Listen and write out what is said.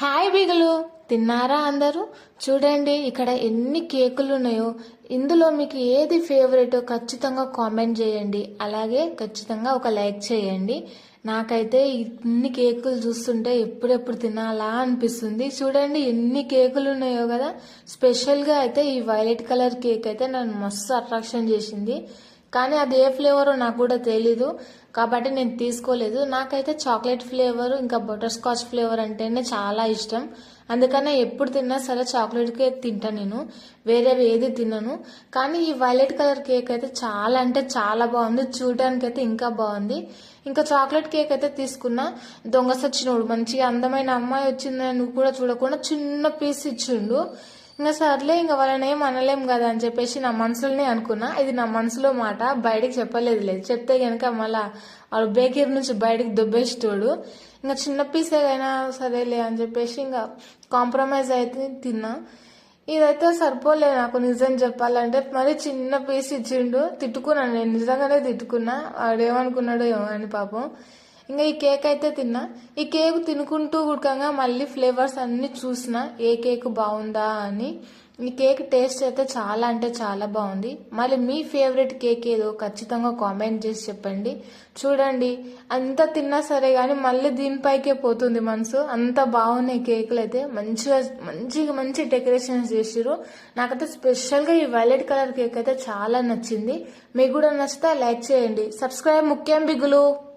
Hi బిగులు తిన్నారా అందరూ? చూడండి ఇక్కడ ఎన్ని కేకులు ఉన్నాయో ఇందులో మీకు ఏది ఫేవరెట్ ఖచ్చితంగా కామెంట్ చేయండి. అలాగే ఖచ్చితంగా ఒక లైక్ చేయండి. నాకైతే ఇన్ని కేకులు చూస్తుంటే ఎప్పుడెప్పుడు తినాలా అనిపిస్తుంది. చూడండి ఎన్ని కేకులు ఉన్నాయో కదా. స్పెషల్గా అయితే ఈ వైలెట్ కలర్ కేక్ అయితే నన్ను మస్తు అట్రాక్షన్ చేసింది. కానీ అది ఏ ఫ్లేవరో నాకు కూడా తెలీదు. కాబట్టి నేను తీసుకోలేదు. నాకైతే చాక్లెట్ ఫ్లేవర్ ఇంకా బటర్ స్కాచ్ ఫ్లేవర్ అంటేనే చాలా ఇష్టం. అందుకనే ఎప్పుడు తిన్నా సరే చాక్లెట్ కేక్ తింటా నేను. వేరేవి ఏది తినను. కానీ ఈ వైలెట్ కలర్ కేక్ అయితే చాలా అంటే చాలా బాగుంది. చూడడానికి అయితే ఇంకా బాగుంది. ఇంకా చాక్లెట్ కేక్ అయితే తీసుకున్నా. దొంగ సచ్చినోడు మంచిగా అందమైన అమ్మాయి వచ్చిందని నువ్వు కూడా చూడకుండా చిన్న పీస్ ఇచ్చిండు. ఇంకా సర్లే ఇంకా వాళ్ళని ఏం అనలేం కదా అని చెప్పేసి నా మనసులోనే అనుకున్నా. ఇది నా మనసులో మాట బయటకు చెప్పలేదు లేదు. చెప్తే కనుక మళ్ళా వాడు బేకరీ నుంచి బయటకు దుబ్బేసేటోడు. ఇంకా చిన్న పీస్ అయినా సరేలే అని చెప్పేసి ఇంకా కాంప్రమైజ్ అయితే తిన్నా. ఇదైతే సరిపోలే నాకు నిజం చెప్పాలంటే. మరి చిన్న పీస్ ఇచ్చిండు. తిట్టుకున్నాను నేను. నిజంగానే తిట్టుకున్నా. వాడు ఏమనుకున్నాడో ఏమో అని పాపం. ఇంకా ఈ కేక్ అయితే తిన్నా. ఈ కేక్ తినుకుంటూ ఉడకంగా మళ్ళీ ఫ్లేవర్స్ అన్ని చూసిన ఏ కేక్ బాగుందా? అని. ఈ కేక్ టేస్ట్ అయితే చాలా అంటే చాలా బాగుంది. మళ్ళీ మీ ఫేవరెట్ కేక్ ఏదో ఖచ్చితంగా కామెంట్ చేసి చెప్పండి. చూడండి అంత తిన్నా సరే కానీ మళ్ళీ దీనిపైకే పోతుంది మనసు. అంత బాగున్నాయి కేకులు అయితే. మంచిగా మంచిగా మంచి డెకరేషన్స్ చేసిరు నాకైతే స్పెషల్గా ఈ వైలెట్ కలర్ కేక్ అయితే చాలా నచ్చింది. మీకు కూడా నచ్చితే లైక్ చేయండి. సబ్స్క్రైబ్ ముఖ్యం బిగులు.